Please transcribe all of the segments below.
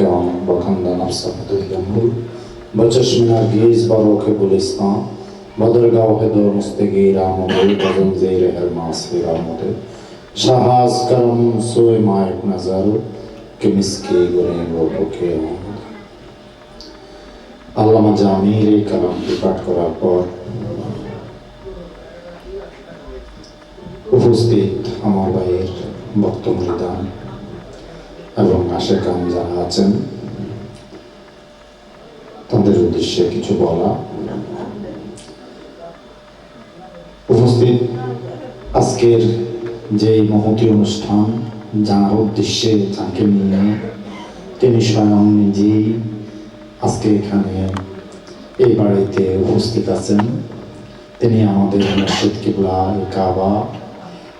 الكرام وخندى نفسه الجمهور بچشم نرگیز باروک گلستان بدرگاه دو مستگیر آمده بزن زیر حرماس آمده শাহাজ করম sow মায়ের নজর কে মিসকে গুরে লোকে আল্লামা জামির এই কালামটি পাঠ করার পর উপস্থিত আমার ভাইয়ের বক্তব্য দান এবং আশেকান যারা আছেন। তাদের উদ্দেশ্যে কিছু বলা। উপস্থিত আজকের যে মহতি অনুষ্ঠান যার উদ্দেশ্যে যাকে নিয়ে তিনি স্বয়ং নিজেই আজকে এখানে এই বাড়িতে উপস্থিত আছেন। তিনি আমাদের মসজিদ কিবলা কাবা,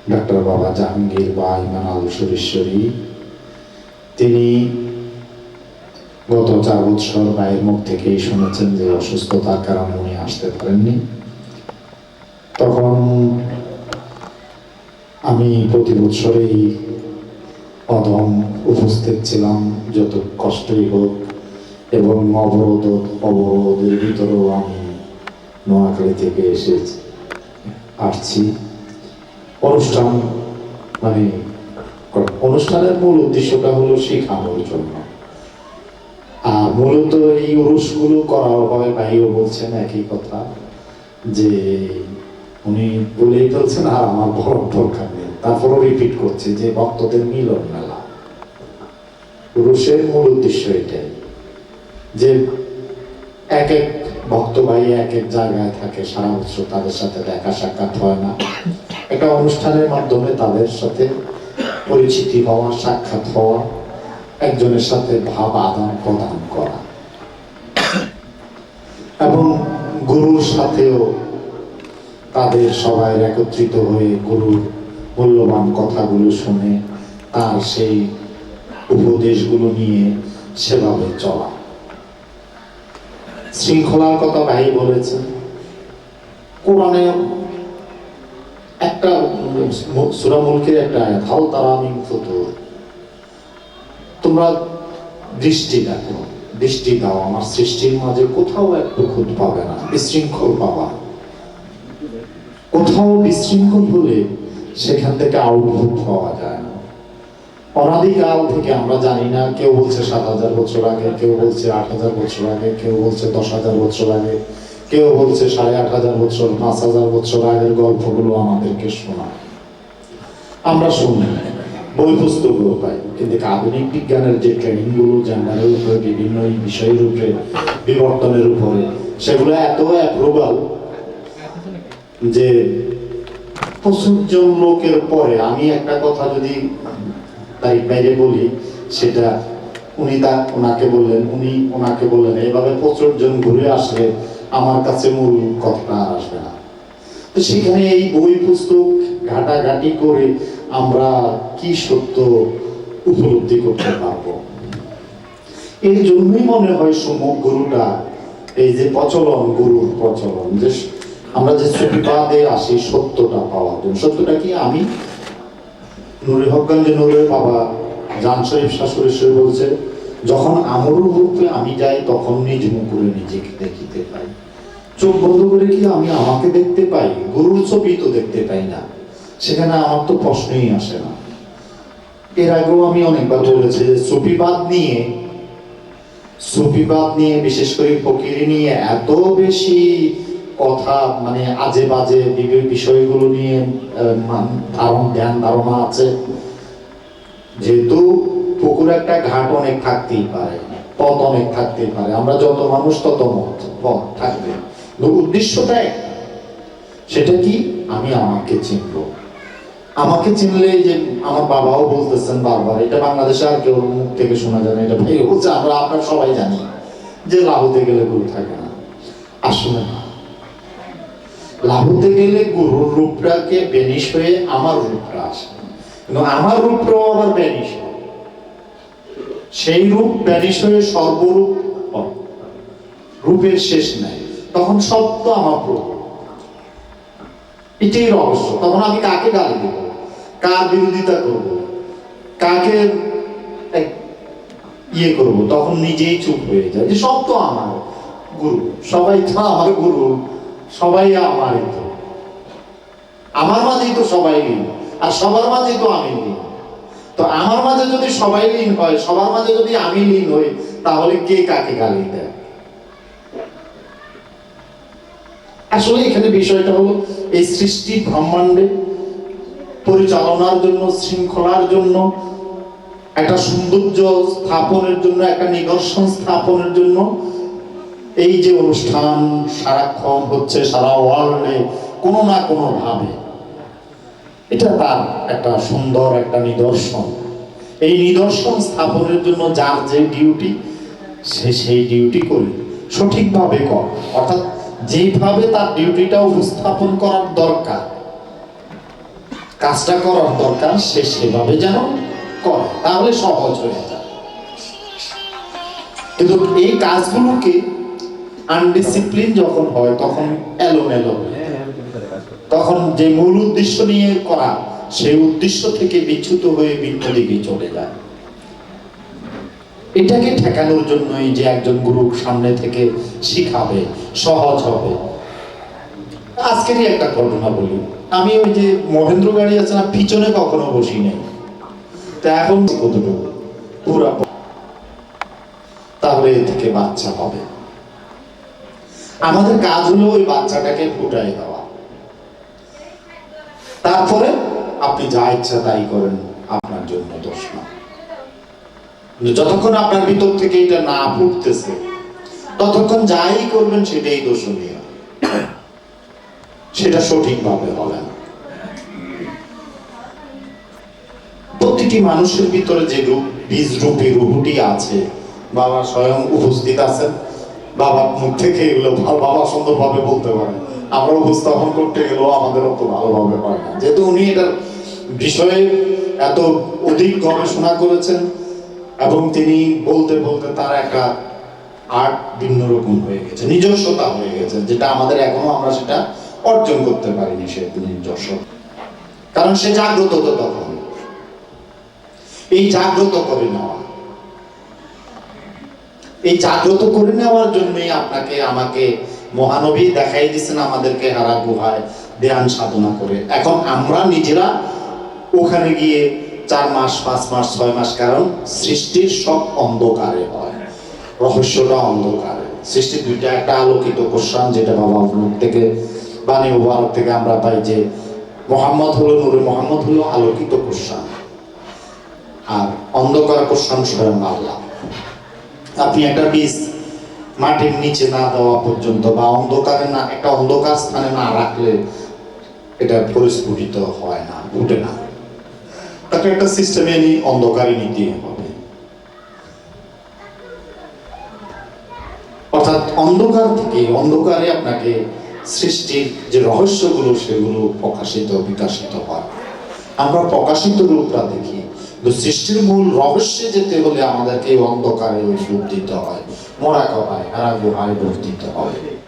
ডাক্তার বাবা জাহাঙ্গীর বা ইমান আল সুরেশ্বরী তিনি গত চার বছর ভাইয়ের মুখ থেকেই শুনেছেন যে অসুস্থতার কারণে উনি আসতে পারেননি। তখন আমি প্রতি বছরেই অদম উপস্থিত ছিলাম, যত কষ্টই হোক, এবং অবরোধ, অবরোধের ভিতরেও আমি নোয়াখালী থেকে এসে আসছি। অনুষ্ঠান মানে অনুষ্ঠানের মূল উদ্দেশ্যটা হলো শেখানোর জন্য। আর মূলত এই উরুষগুলো করা হয় ভাইও বলছেন একই কথা যে উনি বলেই ফেলছেন আর আমার বড় দরকার নেই। তারপরও রিপিট করছে যে ভক্তদের মিলন মেলা। পুরুষের মূল উদ্দেশ্য এটাই যে এক এক ভক্ত ভাই এক এক জায়গায় থাকে, সারা বছর তাদের সাথে দেখা সাক্ষাৎ হয় না। একটা অনুষ্ঠানের মাধ্যমে তাদের সাথে পরিচিতি হওয়া, সাক্ষাৎ হওয়া, একজনের সাথে ভাব আদান প্রদান করা। এবং গুরুর সাথেও তাদের সবাই একত্রিত হয়ে গুরুর মূল্যবান কথাগুলো শুনে তার সেই উপদেশগুলো নিয়ে সেভাবে চলা। শৃঙ্খলার কথা ভাই বলেছেন, কোরআনে একটা সুরা মুলকের একটা আয়াত হাল তারা আমি তোমরা দৃষ্টি দেখো, দৃষ্টি দাও, আমার সৃষ্টির মাঝে কোথাও একটু খুদ পাবে না, বিশৃঙ্খল পাবা। কোথাও বিশৃঙ্খল হলে সেখান থেকে আউটপুট পাওয়া যায় না। অনাদিকাল থেকে আমরা জানি না, কেউ বলছে সাত হাজার বছর আগে, কেউ বলছে আট হাজার বছর আগে, কেউ বলছে দশ হাজার বছর আগে। কেউ বলছে সাড়ে আট হাজার বছর, পাঁচ হাজার বছর আগের গল্পগুলো আমাদেরকে শোনায়। আমরা শুনি, বই পুস্তকও পাই, কিন্তু আধুনিক বিজ্ঞানের যে ট্রেনিংগুলো জেন্ডারের উপরে বিভিন্ন বিষয়ের উপরে বিবর্তনের উপরে, সেগুলো এত অ্যাপ্রুভাল যে প্রচুর জন লোকের পরে আমি একটা কথা যদি তাই বাইরে বলি, সেটা উনি তা ওনাকে বললেন, উনি ওনাকে বললেন এইভাবে প্রচুর জন ঘুরে আসলে আমার কাছে মূল কথাটা আসবে না। তো সেখানে এই বই পুস্তক ঘাটাঘাটি করে আমরা কি সত্য উপলব্ধি করতে পারব? এর জন্যই মনে হয় সমক গুরুটা, এই যে প্রচলন, গুরুর প্রচলন, যে আমরা যে সুবিবাদে আসি, সত্যটা পাওয়ার জন্য। সত্যটা কি আমি? নুরে হকগঞ্জে নুরের বাবা জান শরীফ শাশুড়ি বলছে যখন আমরুর রূপে আমি যাই, তখন নিজ মুকুরে নিজেকে দেখিতে পাই। চোখ বন্ধ করে কি আমি আমাকে দেখতে পাই? গরুর ছবি তো দেখতে পাই না। সেখানে আমার তো প্রশ্নই আসে না। এর আগেও আমি অনেকবার বলেছি যে সুফিবাদ নিয়ে সুফিবাদ নিয়ে, বিশেষ করে ফকিরি নিয়ে এত বেশি কথা মানে আজে বাজে বিভিন্ন বিষয়গুলো নিয়ে ধারণ ধ্যান ধারণা আছে। যেহেতু পুকুর একটা ঘাট অনেক থাকতেই পারে, পথ অনেক থাকতেই পারে। আমরা যত মানুষ তত মত, পথ থাকবে। উদ্দেশ্যটা সেটা কি? আমি আমাকে চিনব। আমাকে চিনলে যে আমার বাবাও বলতেছেন বারবার, এটা বাংলাদেশে আর কেউ মুখ থেকে শোনা যায় না, এটা ভাই বলছে, আমরা আপনার সবাই জানি যে লাহুতে গেলে গরু থাকে না। আসলে না। লাহুতে গেলে গরুর রূপটাকে বেনিশ হয়ে আমার রূপটা আসে। কিন্তু আমার রূপটাও আবার বেনিশ সেই রূপ ব্যানিশ হয়ে সর্বরূপ রূপের শেষ নাই। তখন তো আমার প্রভু। এটাই রহস্য তখন আমি কাকে গালি দেব? কার বিরোধিতা করব? কাকে ইয়ে করব? তখন নিজেই চুপ হয়ে যায় যে সব তো আমার গুরু। সবাই তো আমার গুরু। সবাই আমারই তো। আমার মাঝেই তো সবাই লীন আর সবার মাঝেই তো আমি লীন তো আমার মাঝে যদি সবাই লীন হয়, সবার মাঝে যদি আমি লীন হই, তাহলে কে কাকে গালি দেয়? আসলে এখানে বিষয়টা হলো, এই সৃষ্টি ব্রহ্মাণ্ডে পরিচালনার জন্য, শৃঙ্খলার জন্য, একটা সৌন্দর্য স্থাপনের জন্য, একটা নিদর্শন স্থাপনের জন্য, এই যে অনুষ্ঠান সারাক্ষণ হচ্ছে সারা ওয়ার্ল্ডে কোনো না কোনো ভাবে এটা তার একটা সুন্দর একটা নিদর্শন। এই নিদর্শন স্থাপনের জন্য যার যে ডিউটি সে সেই ডিউটি করে। সঠিকভাবে কর। অর্থাৎ যেইভাবে তার ডিউটিটা উপস্থাপন করার দরকার, কাজটা করার দরকার, সে সেভাবে যেন করে। তাহলে সহজ হয়ে যায়। কিন্তু এই কাজগুলোকে আনডিসিপ্লিন যখন হয়, তখন এলোমেলো হয়ে। তখন যে মূল উদ্দেশ্য নিয়ে করা, সেই উদ্দেশ্য থেকে বিচ্যুত হয়ে ভিন্ন দিকে চলে যায়। এটাকে ঠেকানোর জন্যই যে একজন গুরু সামনে থেকে শিখাবে, সহজ হবে। আজকেরই একটা ঘটনা বলি। আমি ওই যে মহেন্দ্র গাড়ি আছে না, পিছনে কখনো বসি নাই। তা এখন কতটুকু? পুরা তাহলে এ থেকে বাচ্চা হবে। আমাদের কাজ হলো ওই বাচ্চাটাকে ফুটাই দেওয়া। তারপরে আপনি যা ইচ্ছা তাই করেন, আপনার জন্য দোষ না। যতক্ষণ আপনার ভিতর থেকে এটা না ফুটতেছে, ততক্ষণ যাই করবেন সেটাই দোষণীয়। সেটা সঠিকভাবে হবে না। প্রতিটি মানুষের ভিতরে যে রূপ বীজ রূপী রুহুটি আছে, বাবা স্বয়ং উপস্থিত আছেন, বাবার মুখ থেকে এগুলো বাবা সুন্দরভাবে বলতে পারেন। আমরা উপস্থাপন করতে গেলেও আমাদের অত ভালোভাবে হয় না। যেহেতু উনি এটার বিষয়ে এত অধিক গবেষণা করেছেন এবং তিনি বলতে বলতে তার একটা আর্ট ভিন্ন রকম হয়ে গেছে, নিজস্বতা হয়ে গেছে, যেটা আমাদের এখনও আমরা সেটা অর্জন করতে পারিনি সে নিজস্ব। কারণ সে জাগ্রত তো তখন এই জাগ্রত করে নেওয়া। এই জাগ্রত করে নেওয়ার জন্যই আপনাকে, আমাকে মহানবী দেখাই দিচ্ছেন আমাদেরকে হারা গুহায় ধ্যান সাধনা করে। এখন আমরা নিজেরা ওখানে গিয়ে চার মাস, পাঁচ মাস, ছয় মাস, কারণ সৃষ্টির সব অন্ধকারে হয়। রহস্যটা অন্ধকারে। সৃষ্টি দুইটা, একটা আলোকিত কোশ্চান যেটা বাবা মুখ থেকে, বাণী মুবারক থেকে আমরা পাই যে মোহাম্মদ হলো নূরে, মোহাম্মদ হলো আলোকিত কোশ্চান আর অন্ধকার কোশ্চান স্বয়ং আল্লাহ আপনি একটা বীজ মাটির নিচে না দেওয়া পর্যন্ত বা অন্ধকারে না, একটা অন্ধকার স্থানে না রাখলে এটা পরিস্ফুটিত হয় না ফুটে না। তাকে একটা সিস্টেমে নিয়ে অন্ধকারে নিতে হবে। অর্থাৎ অন্ধকার থেকে অন্ধকারে আপনাকে সৃষ্টির যে রহস্যগুলো, সেগুলো প্রকাশিত, বিকাশিত হয়। আমরা প্রকাশিত রূপটা দেখি। সৃষ্টির মূল রহস্যে যেতে হলে আমাদেরকে অন্ধকারে ওই রূপ দিতে হয়। মরা কবায় হারা গুহায় রূপ দিতে হবে।